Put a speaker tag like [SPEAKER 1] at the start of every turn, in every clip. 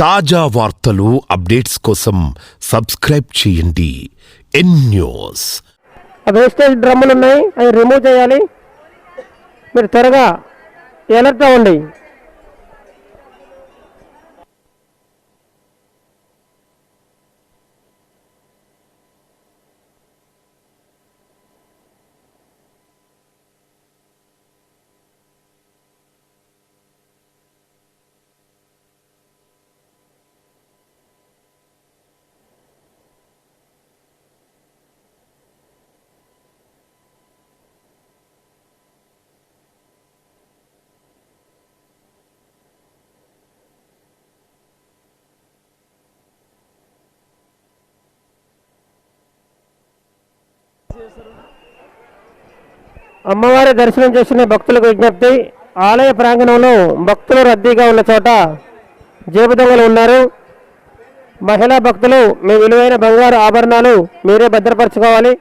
[SPEAKER 1] తాజా వార్తలు అప్డేట్స్ కోసం సబ్స్క్రైబ్ చేయండి. ఎన్ న్యూస్.
[SPEAKER 2] వేస్టేజ్ డ్రమ్ములు ఉన్నాయి అవి రిమూవ్ చేయాలి. మీరు త్వరగా ఎలర్ట్ అవ్వండి అమ్మవారి దర్శనం చేసిన భక్తులకు విజ్ఞప్తి ఆలయ ప్రాంగణంలో భక్తులు రద్దీగా ఉన్న చోట జేబు దొంగలు ఉన్నారు. మహిళా భక్తులు మీ విలువైన బంగారు ఆభరణాలు మీరే భద్రపరచుకోవాలి.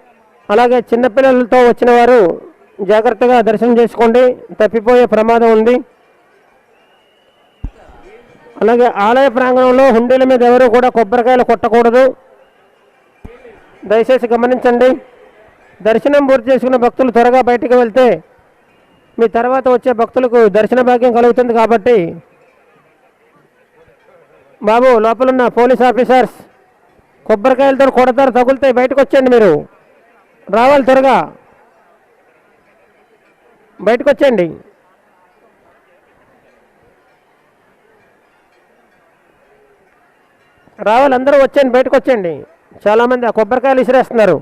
[SPEAKER 2] అలాగే చిన్నపిల్లలతో వచ్చిన వారు జాగ్రత్తగా దర్శనం చేసుకోండి. తప్పిపోయే ప్రమాదం ఉంది. అలాగే ఆలయ ప్రాంగణంలో హుండీల మీద ఎవరు కూడా కొబ్బరికాయలు కొట్టకూడదు. దయచేసి గమనించండి. దర్శనం పూర్తి చేసుకున్న భక్తులు త్వరగా బయటకు వెళ్తే మీ తర్వాత వచ్చే భక్తులకు దర్శన భాగ్యం కలుగుతుంది కాబట్టి బాబు లోపలున్న పోలీస్ ఆఫీసర్స్ కొబ్బరికాయలతో కొడతారు తగులుతాయి బయటకు వచ్చేయండి మీరు. రావాలి త్వరగా. బయటకు వచ్చేయండి. రావాలి అందరూ వచ్చేయండి బయటకు వచ్చేయండి. చాలామంది ఆ కొబ్బరికాయలు విసిరేస్తున్నారు.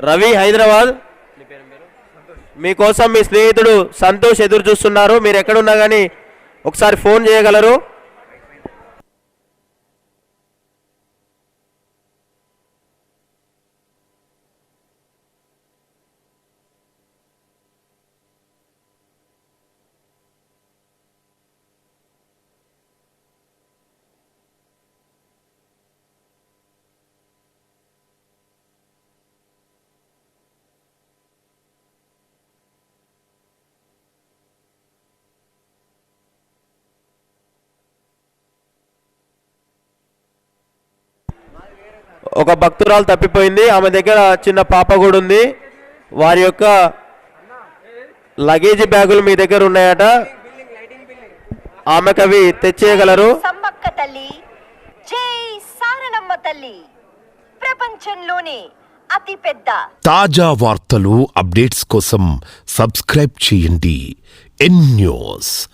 [SPEAKER 3] రవి హైదరాబాద్. మీకోసం మీ స్నేహితుడు సంతోష్ ఎదురు చూస్తున్నారు. మీరు ఎక్కడున్నా కానీ ఒకసారి ఫోన్ చేయగలరు. ఒక భక్తురాలు తప్పిపోయింది. ఆమె దగ్గర చిన్న పాప కూడా ఉంది. వారి యొక్క లగేజ్ బ్యాగులు మీ దగ్గర ఉన్నాయట. ఆమెకు అవి తెచ్చేయగలరు.
[SPEAKER 4] సమ్మక్క తల్లి జై సారనమ్మ తల్లి. ప్రపంచంలోనే అతి పెద్ద
[SPEAKER 1] తాజా వార్తలు అప్డేట్స్ కోసం సబ్స్క్రైబ్ చేయండి. ఎన్ న్యూస్